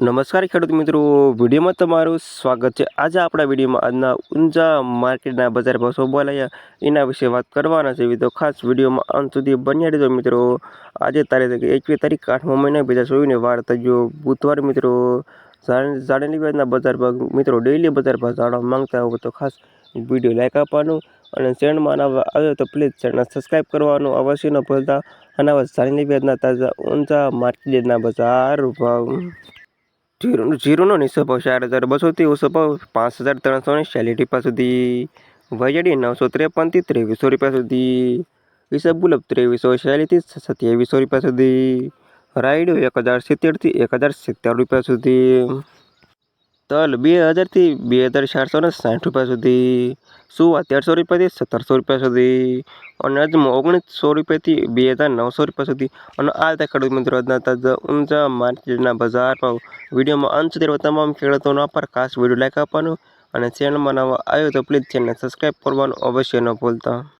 નમસ્કાર ખેડૂત મિત્રો, વિડીયોમાં તમારું સ્વાગત છે. આજે આપણા વિડીયોમાં આજના ઊંઝા માર્કેટના બજાર ભાવ શોભાલાયા એના વિશે વાત કરવાના છે. તો ખાસ વિડીયોમાં અંત સુધી બન્યા રહેજો મિત્રો. આજે તારીખ એકવીસ તારીખ આઠમા મહિના બીજા ચોવીસને વાર થયો. બુધવાર મિત્રો જાણેલી વ્યાજના બજાર ભાગ મિત્રો, ડેઇલી બજાર ભાવ જાણવા માંગતા હોય તો ખાસ વીડિયો લાઇક આપવાનું અને ચેનલમાં નવા આવ્યો તો પ્લીઝ ચેનલ સબસ્ક્રાઈબ કરવાનું અવશ્ય ન ભૂલતા. અને જાણેલી વ્યાજના તાજા ઊંઝા માર્કેટના બજાર ભાવ જીરું જીરુંનો નીચો ચાર હજાર બસોથી ઓછો ભાવ પાંચ હજાર ત્રણસો ને ચાલીસ રૂપિયા સુધી. વજડી નવસો ત્રેપનથી ત્રેવીસો રૂપિયા સુધી. ઈસબ ગુલાબ ત્રેવીસો ચાલીસથી સત્યાવીસો રૂપિયા સુધી. રાયડો એક હજાર સિત્તેરથી એક હજાર સિત્તેર રૂપિયા સુધી. તલ બે હજારથી બે હજાર ચારસો ને સાઠ રૂપિયા સુધી. સુવા તેરસો રૂપિયાથી સત્તરસો રૂપિયા સુધી. અને અજમો ઓગણીસો રૂપિયાથી બે હજાર નવસો રૂપિયા સુધી. અને આ રીતે ખેડૂત મિત્રો ઊંચા માર્કેટના બજાર ભાવ વિડીયોમાં અંત સુધી તમામ ખેડૂતોના પર ખાસ વીડિયો લાઈક આપવાનું અને ચેનલમાં નવા આવ્યો તો પ્લીઝ ચેનલને સબસ્ક્રાઈબ કરવાનું અવશ્ય ન ભૂલતા.